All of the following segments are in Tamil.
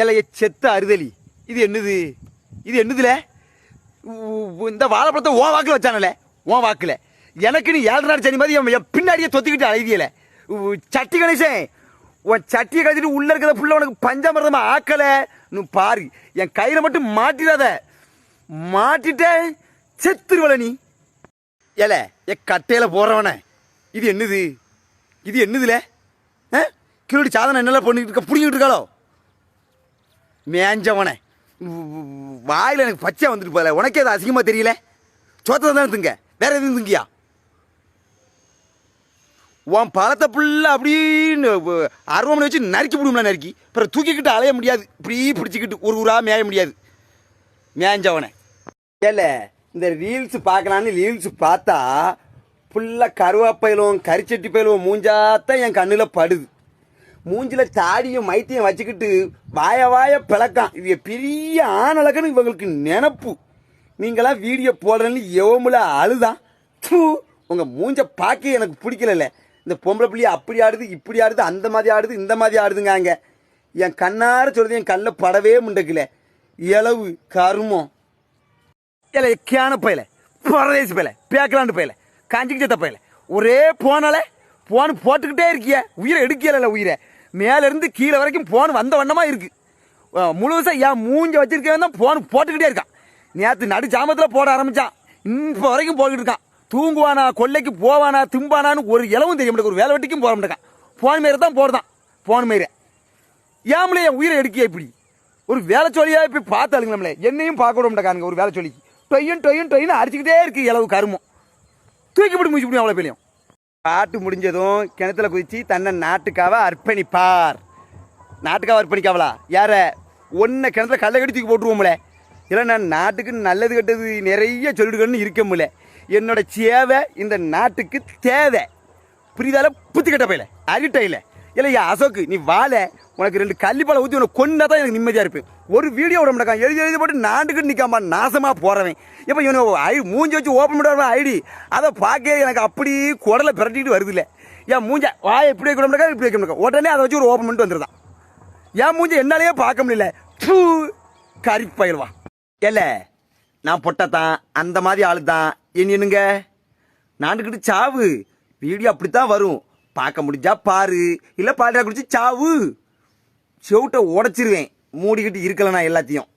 இலைய செத்த அறுதலி இது என்னது? இது என்னதுல? இந்த வாழைப்பழத்தை ஓ வாக்கில் வச்சானல? ஓ வாக்கில். எனக்கு நீ ஏழு நாள் சனி மாதிரி என் பின்னாடியே தொத்திக்கிட்டு அழகியல சட்டி கணேசன் உன் சட்டியை கழிச்சிட்டு உள்ள இருக்கிற புள்ள உனக்கு பஞ்சாமிரதமா ஆக்கல? நீ பாரு. என் கையில மட்டும் மாட்டிடாத. மாட்டிட்டேன். செத்துருவல நீ. ஏல என் கட்டையில போறவன இது என்னது? இது என்னதுல? ஆ? கிலோடி சாதனை என்னெல்லாம் பண்ணிட்டு இருக்க? பிடிங்கிட்டு இருக்காளோ? மேஞ்சவனே. வாயில் எனக்கு பச்சை வந்துட்டு போகல உனக்கே அது அசிங்கமாக தெரியல? சோத்தை தானே திங்க. வேற எதுவும் திங்கியா? உன் பழத்தை ஃபுல்லாக அப்படின்னு அருவமனை வச்சு நறுக்கி விடும்ல நறுக்கி. அப்புறம் தூக்கிக்கிட்டு அலைய முடியாது. இப்படி பிடிச்சிக்கிட்டு ஒரு ஊராக மேய முடியாது. மேஞ்சவனே. ஏல இந்த ரீல்ஸ் பார்க்கலான்னு ரீல்ஸ் பார்த்தா ஃபுல்லாக கருவாப்பயிலும் கரிச்சட்டி பயிலும் மூஞ்சாத்தான் என் கண்ணில் படுது. மூஞ்சில தாடியும் மைத்தையும் வச்சுக்கிட்டு வாய வாய பிளக்கான். இது பெரிய ஆணழகன்னு இவங்களுக்கு நினப்பு. நீங்களாம் வீடியோ போடுறேன்னு எவமுல அழுதான் தூ உங்க மூஞ்ச பார்க்க எனக்கு பிடிக்கல இந்த பொம்பளை பிள்ளைய அப்படி ஆடுது இப்படி ஆடுது அந்த மாதிரி ஆடுது இந்த மாதிரி ஆடுதுங்காங்க. என் கண்ணார சொல்றது என் கண்ணில் படவே முண்டக்கல. இளவு கருமம். இல்லை கேன பயில. பரதேசி பயில. பேக்கலாண்டு பயில. காஞ்சிக்கு செத்த பையல. ஒரே போனால போன் போட்டுக்கிட்டே இருக்கிய. உயிரை எடுக்கல உயிரை. மேலேருந்து கீழே வரைக்கும் ஃபோன் வந்த வண்ணமாக இருக்குது முழுசாக என் மூஞ்ச வச்சிருக்கவன் தான் ஃபோன் போட்டுக்கிட்டே இருக்கான். நேற்று நடு ஜாமத்தில் போட ஆரம்பிச்சான். இப்போ வரைக்கும் போய்கிட்டு இருக்கான். தூங்குவானா கொல்லைக்கு போவானா திம்பானான்னு ஒரு இளவும் தெரிய முடியாது ஒரு வேலை வெட்டிக்கும் போக மாட்டேங்க ஃபோன் மாரி தான் போடுதான். ஃபோன் மாரி ஏம்ல என் உயிரை எடுக்கிய இப்படி? ஒரு வேலை சொல்லியா இப்ப பார்த்தாளுங்களே என்னையும் பார்க்க விட மாட்டாங்க ஒரு வேலை சொல்லி டொய்யன் டொய்யும் டொய்னு அடிச்சுக்கிட்டே இருக்கு இளவு கருமம். தூக்கி முடிச்சு முடியும் அவ்வளோ பெரியும் பாட்டு முடிஞ்சதும் கிணத்துல குதிச்சு தன்னை நாட்டுக்காக அர்ப்பணிப்பார். நாட்டுக்காக அர்ப்பணிக்காவலா? யார? ஒன்றை கிணத்துல கல்லை கட்டி போட்டுருவோம்ல. இல்லை நான் நாட்டுக்கு நல்லது கெட்டது நிறைய சொல்லிடுக்கணும்னு இருக்கமுல்ல என்னோட சேவை இந்த நாட்டுக்கு தேவை. புரியுதால? புத்தி கட்ட பையில. அரிட்டையில இல்லையா அசோக்கு நீ வாழ. உனக்கு ரெண்டு கள்ளிப்பாலை ஊற்றி உனக்கு கொண்டா தான் எனக்கு நிம்மதியாக இருப்பேன் ஒரு வீடியோ விட மாட்டாங்க எழுதி எழுதி போட்டு நாட்டுக்கு நிற்காம நாசமாக போகிறவன் இப்போ இவனை ஐ மூஞ்சி வச்சு ஓப்பன் பண்ணுற ஐடி. அதை பார்க்க எனக்கு அப்படி குடலை பிரட்டிட்டு வருது இல்லை என் மூஞ்ச வாயை இப்படி வைக்க முடியாது இப்படி வைக்க முடியாது? உடனே அதை வச்சு ஒரு ஓப்பன் பண்ணிட்டு வந்துருதான் என் மூஞ்சி என்னாலேயே பார்க்க முடியல. பூ கறி பயில்வா. இல்லை நான் பொட்டத்தான் அந்த மாதிரி ஆளு தான் என்னங்க? நாண்டுக்கிட்டு சாவு. வீடியோ அப்படித்தான் வரும். பார்க்க முடிஞ்சா பாரு. இல்லை பாட்டா குடிச்சு சாவு. செவிட்டை உடைச்சிருவேன். மூடிக்கிட்டு இருக்கலண்ணா எல்லாத்தையும்.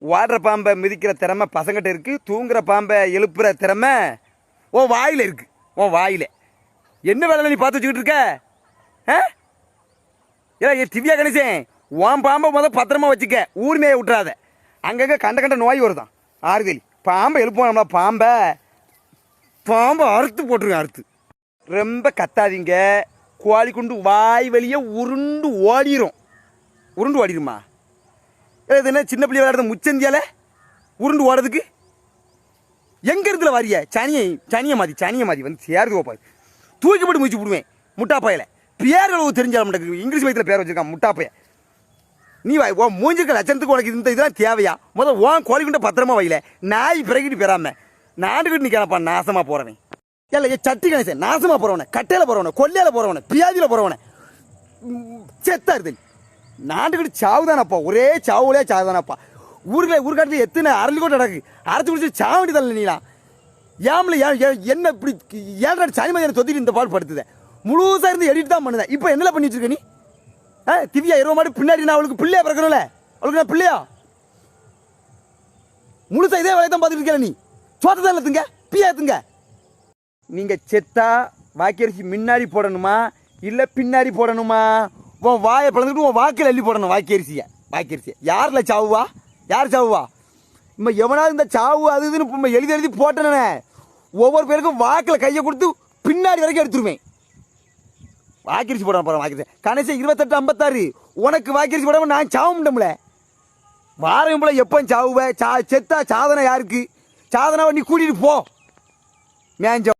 வாடுற பாம்பை மிதிக்கிற திறமை பசங்கிட்ட இருக்குது தூங்குற பாம்பை எழுப்புற திறமை ஓ வாயில் இருக்குது ஓ வாயில். என்ன வேலை நீ பார்த்து வச்சுக்கிட்டு இருக்க? ஆ? ஏ ஏ திவ்யா கணேசன் உன் பாம்பை முதல் பத்திரமா வச்சுக்க. ஊர்மையை விட்டுறாத. அங்கங்கே கண்ட கண்ட நோய் வருதான். ஆறுதலி. பாம்பை எழுப்புவோம் நம்மளா பாம்பை. பாம்பை அறுத்து போட்டுருங்க அறுத்து. ரொம்ப கத்தாதீங்க. கோழி குண்டு வாய் வழியே உருண்டு ஓடிரும். உருண்டு ஓடிருமா? இது என்ன சின்ன பிள்ளை விளையாடுறது முச்சந்தியால? உருண்டு ஓடுறதுக்கு? எங்கே இருந்துல வாரிய? சனியை சனிய மாதிரி சனிய மாதிரி வந்து சேருது பாரு. தூக்கி போட்டு முடிச்சு விடுவேன் முட்டாப்பாயில் பேர் அளவு தெரிஞ்சால மாட்டேங்குது இங்கிலீஷ் மையத்தில் பேர் வச்சுருக்கான் முட்டாப்பைய நீ வா ஓ மூஞ்சிருக்க லட்சத்துக்கு உனக்கு இந்த இதெல்லாம் தேவையா? முதல் ஓன் கோழி பத்திரமா வையில. நாய் பிறகிட்டு பெறாம. நாண்டுகிட்டு நிற்கிறாப்பா நாசமாக போகிறவன் இல்ல சட்டி கணேசன் நாசமா போறவன கட்டையில போறவன கொல்லையில போறவன பியாதியில போறவன. செத்தா இருந்தல் சாவு சாவுதானப்பா ஒரே சாவுலே சாவுதானப்பா. ஊருக்குள்ள ஊருக்காட்டுல எத்தனை அரளி கூட நடக்கு அரைச்சி குடிச்சு சாவ வேண்டியதில்ல நீலாம். ஏம்ல என்ன இப்படி ஏழரை சனி மதியம் தொத்திட்டு இந்த பாடு படுத்துத? முழுசா இருந்து எடிட் தான் பண்ணுதேன் இப்போ என்னல பண்ணி வச்சிருக்க நீ? ஆ திவ்யா இருபது மாடு பின்னாடி நான் அவளுக்கு பிள்ளையா பிறக்கணும்ல? அவளுக்கு நான் பிள்ளையா? முழுசா இதே வேலையை தான் பார்த்துட்டு இருக்கல நீ? சோத்த தான் இல்லத்துங்க பியா எத்துங்க நீங்கள் செத்தா வாக்கரிசி முன்னாடி போடணுமா? இல்லை பின்னாடி போடணுமா? உன் வாயை பிளந்துட்டு உன் வாக்கில் அள்ளி போடணும் வாக்கரிசியை வாக்கரிசியை யாரில் சாவுவா? யார் சாவுவா? இம்ம எவனாவது இந்த சாவு அது இதுன்னு நம்ம எழுதி எழுதி போட்டனே ஒவ்வொரு பேருக்கும் வாக்கில் கையை கொடுத்து பின்னாடி வரைக்கும் எடுத்துருவேன். வாக்கரிசி போட போறேன் வாக்கரிசி கணேசி இருபத்தெட்டு ஐம்பத்தாறு. உனக்கு வாக்கரிசி போடாமல் நான் சாவ முடியல வாரம் போல எப்போ சாவுவேன் சா செத்தா சாதனை யாருக்கு? சாதனை நீ கூட்டிகிட்டு போ. மேஞ்ச